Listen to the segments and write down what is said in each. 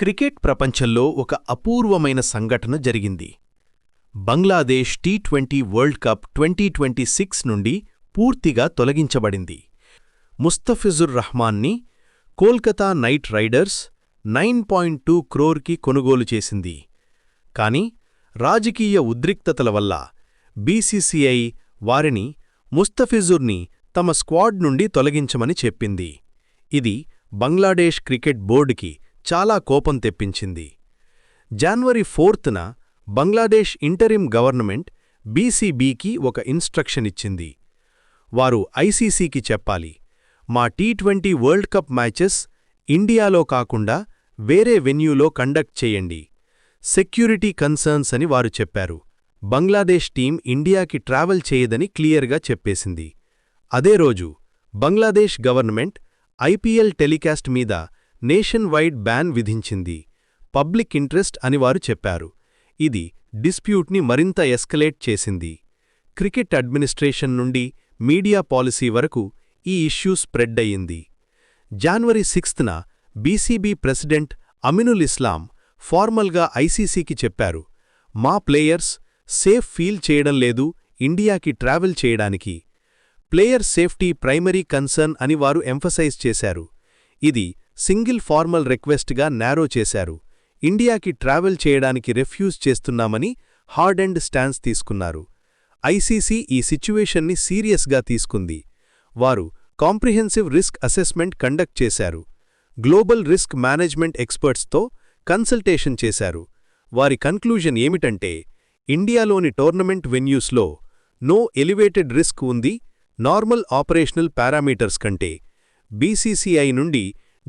Cricket ప్రపంచంలో ఒక అపూర్వమైన సంఘటన జరిగింది. Bangladesh T twenty World Cup twenty twenty six నుండి పూర్తిగా తొలగించబడింది. Mustafizur రహమాన్ని Kolkata Knight Riders nine point two క్రోర్కి కొనుగోలు చేసింది. కాని రాజకీయ ఉద్రిక్తతల వల్ల బీసీసీఐ వారిని ముస్తఫిజుర్ని తమ స్క్వాడ్ నుండి తొలగించమని చెప్పింది. ఇది బంగ్లాదేశ్ క్రికెట్ బోర్డుకి చాలా కోపం తెప్పించింది. జాన్వరి ఫోర్త్న బంగ్లాదేశ్ ఇంటరిమ్ గవర్నమెంట్ బీసీబీకి ఒక ఇన్స్ట్రక్షన్ ఇచ్చింది. వారు ఐసీసీకి చెప్పాలి. మా T twenty World Cup matches ఇండియాలో కాకుండా వేరే వెన్యూలో కండక్ట్ చేయండి. సెక్యూరిటీ కన్సర్న్స్ అని వారు చెప్పారు. బంగ్లాదేశ్ టీం ఇండియాకి ట్రావెల్ చేయదని క్లియర్గా చెప్పేసింది. అదే రోజు బంగ్లాదేశ్ గవర్నమెంట్ ఐపీఎల్ టెలికాస్ట్ మీద నేషన్ వైడ్ బ్యాన్ విధించింది. పబ్లిక్ ఇంట్రెస్ట్ అని వారు చెప్పారు. ఇది డిస్ప్యూట్ని మరింత ఎస్కలేట్ చేసింది. క్రికెట్ అడ్మినిస్ట్రేషన్ నుండి మీడియా పాలసీ వరకు ఈ ఇష్యూ స్ప్రెడ్ అయ్యింది. జాన్వరి సిక్స్త్న బీసీబీ ప్రెసిడెంట్ అమినుల్ ఇస్లాం ఫార్మల్గా ఐసీసీకి చెప్పారు. మా ప్లేయర్స్ సేఫ్ ఫీల్ చేయడం లేదు ఇండియాకి ట్రావెల్ చేయడానికి. ప్లేయర్ సేఫ్టీ ప్రైమరీ కన్సర్న్ అని వారు ఎంఫసైజ్ చేశారు. ఇది సింగిల్ ఫార్మల్ రిక్వెస్ట్గా నారో చేశారు. ఇండియాకి ట్రావెల్ చేయడానికి రెఫ్యూజ్ చేస్తున్నామని హార్డ్ అండ్ స్టాన్స్ తీసుకున్నారు. ఐసీసీ ఈ సిచ్యువేషన్ని సీరియస్గా తీసుకుంది. వారు కాంప్రిహెన్సివ్ రిస్క్ అసెస్మెంట్ కండక్ట్ చేశారు. గ్లోబల్ రిస్క్ మేనేజ్మెంట్ ఎక్స్పర్ట్స్తో కన్సల్టేషన్ చేశారు. వారి కన్క్లూజన్ ఏమిటంటే ఇండియాలోని టోర్నమెంట్ వెన్యూస్లో నో ఎలివేటెడ్ రిస్క్ ఉంది నార్మల్ ఆపరేషనల్ పారామీటర్స్ కంటే. బీసీసీఐ నుండి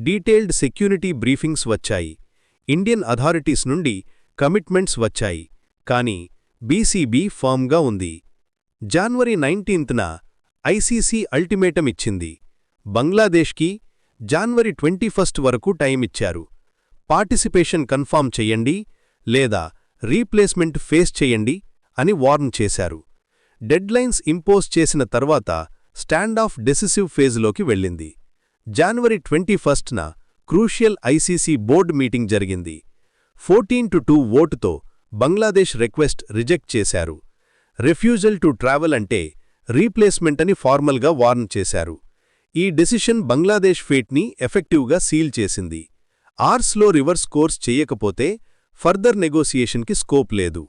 డీటెయిల్డ్ సెక్యూరిటీ బ్రీఫింగ్స్ వచ్చాయి. ఇండియన్ అథారిటీస్ నుండి కమిట్మెంట్స్ వచ్చాయి. కానీ బీసీబీ ఫామ్గా ఉంది. జాన్వరి నైన్టీన్త్న ఐసీసీ అల్టిమేటం ఇచ్చింది. బంగ్లాదేశ్కి జాన్వరి ట్వంటీ ఫస్ట్ వరకు టైం ఇచ్చారు. పార్టిసిపేషన్ కన్ఫామ్ చెయ్యండి లేదా రీప్లేస్మెంట్ ఫేస్ చెయ్యండి అని వార్న్ చేశారు. డెడ్లైన్స్ ఇంపోజ్ చేసిన తర్వాత స్టాండ్ ఆఫ్ డెసిసివ్ ఫేజ్లోకి వెళ్ళింది. జాన్వరి ట్వంటీ ఫస్ట్న క్రూషియల్ ఐసీసీ బోర్డు మీటింగ్ జరిగింది. ఫోర్టీన్ టు టూ ఓటుతో బంగ్లాదేశ్ రిక్వెస్ట్ రిజెక్ట్ చేశారు. రిఫ్యూజల్ టు ట్రావెల్ అంటే రీప్లేస్మెంట్ అని ఫార్మల్గా వార్న్ చేశారు. ఈ డెసిషన్ బంగ్లాదేశ్ ఫేట్ని ఎఫెక్టివ్గా సీల్ చేసింది. ఆర్స్లో రివర్స్ కోర్స్ చేయకపోతే ఫర్దర్ నెగోసియేషన్కి స్కోప్ లేదు.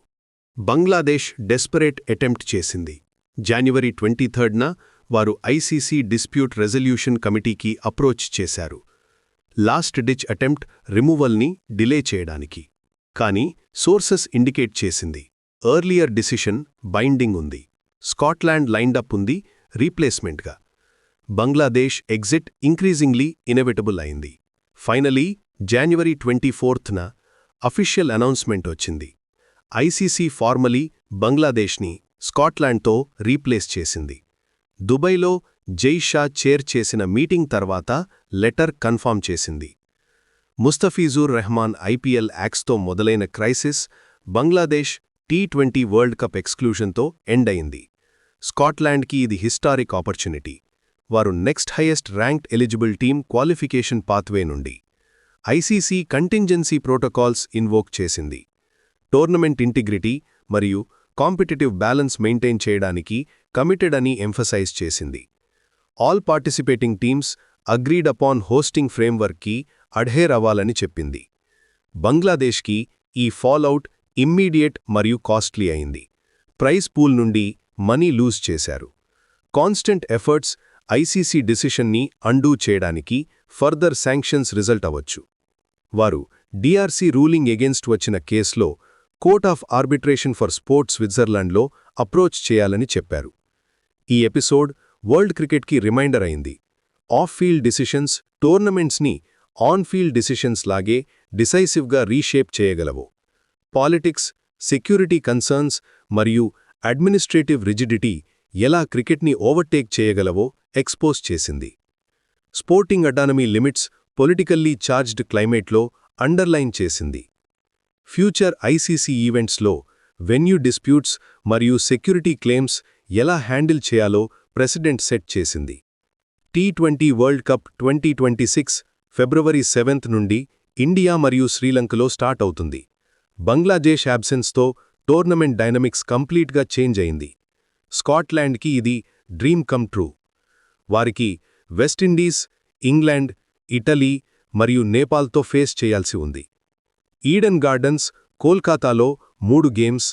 బంగ్లాదేశ్ డెస్పరేట్ అటెంప్ట్ చేసింది. జాన్యువరి ట్వంటీ థర్డ్న వారు ఐసీసీ డిస్ప్యూట్ రెజల్యూషన్ కమిటీకి అప్రోచ్ చేశారు. లాస్ట్ డిచ్ అటెంప్ట్ రిమూవల్ని డిలే చేయడానికి. కానీ సోర్సెస్ ఇండికేట్ చేసింది. ఎర్లియర్ డిసిషన్ బైండింగ్ ఉంది. స్కాట్లాండ్ లైన్డప్ ఉంది రీప్లేస్మెంట్గా. బంగ్లాదేశ్ ఎగ్జిట్ ఇంక్రీజింగ్లీ ఇనెవిటబుల్ అయింది. ఫైనలీ జాన్యువరి ట్వంటీ ఫోర్త్న అఫీషియల్ అనౌన్స్మెంట్ వచ్చింది. ఐసీసీ ఫార్మలీ బంగ్లాదేశ్ని స్కాట్లాండ్తో రీప్లేస్ చేసింది. దుబైలో జైషా చేర్ చేసిన మీటింగ్ తర్వాత లెటర్ కన్ఫామ్ చేసింది. ముస్తఫీజూర్ రెహమాన్ ఐపీఎల్ యాక్స్తో మొదలైన crisis Bangladesh T twenty World Cup ఎక్స్క్లూషన్తో end అయింది. స్కాట్లాండ్కి ఇది హిస్టారిక్ ఆపర్చునిటీ. వారు next highest ranked eligible team qualification pathway నుండి ఐసీసీ కంటింజెన్సీ ప్రోటోకాల్స్ ఇన్వోక్ చేసింది. టోర్నమెంట్ ఇంటిగ్రిటీ మరియు కాంపిటేటివ్ బ్యాలెన్స్ మెయింటైన్ చేయడానికి కమిటెడ్ అని ఎంఫసైజ్ చేసింది. All participating teams agreed upon hosting ఫ్రేమ్వర్క్కి adhere అవ్వాలని చెప్పింది. బంగ్లాదేశ్కి ఈ ఫాల్అవుట్ ఇమ్మీడియట్ మరియు కాస్ట్లీ అయింది. ప్రైజ్ పూల్ నుండి మనీ లూజ్ చేశారు. కాన్స్టెంట్ ఎఫర్ట్స్ ఐసీసీ డిసిషన్ని అండూ చేయడానికి ఫర్దర్ శాంక్షన్స్ రిజల్ట్ అవ్వచ్చు. వారు డిఆర్సీ రూలింగ్ ఎగెన్స్ట్ వచ్చిన కేసులో Court of Arbitration for Sports స్విట్జర్లాండ్లో approach చేయాలని చెప్పారు. ఈ ఎపిసోడ్ వరల్డ్ క్రికెట్కి రిమైండర్ అయింది. ఆఫ్ ఫీల్డ్ డిసిషన్స్ టోర్నమెంట్స్ని ఆన్ ఫీల్డ్ డిసిషన్స్ లాగే డిసైసివ్గా రీషేప్ చేయగలవు. పాలిటిక్స్ సెక్యూరిటీ కన్సర్న్స్ మరియు అడ్మినిస్ట్రేటివ్ రిజిడిటీ ఎలా క్రికెట్ని ఓవర్టేక్ చేయగలవో ఎక్స్పోజ్ చేసింది. Sporting autonomy limits politically charged క్లైమేట్లో underline చేసింది. ఫ్యూచర్ ఐసీసీ ఈవెంట్స్లో వెన్యూ డిస్ప్యూట్స్ మరియు సెక్యూరిటీ క్లెయిమ్స్ ఎలా హ్యాండిల్ చేయాలో ప్రెసిడెంట్ సెట్ చేసింది. T twenty World Cup twenty twenty six February seventh నుండి ఇండియా మరియు శ్రీలంకలో స్టార్ట్ అవుతుంది. బంగ్లాదేశ్ యాబ్సెన్స్తో టోర్నమెంట్ డైనమిక్స్ కంప్లీట్గా చేంజ్ అయింది. స్కాట్లాండ్కి ఇది డ్రీమ్ కమ్ ట్రూ. వారికి వెస్టిండీస్ ఇంగ్లాండ్ ఇటలీ మరియు నేపాల్తో ఫేస్ చేయాల్సి ఉంది. ఈడెన్ గార్డెన్స్ కోల్కతాలో మూడు గేమ్స్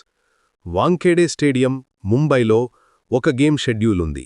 వాంఖేడే స్టేడియం ముంబైలో ఒక గేమ్ షెడ్యూల్ ఉంది.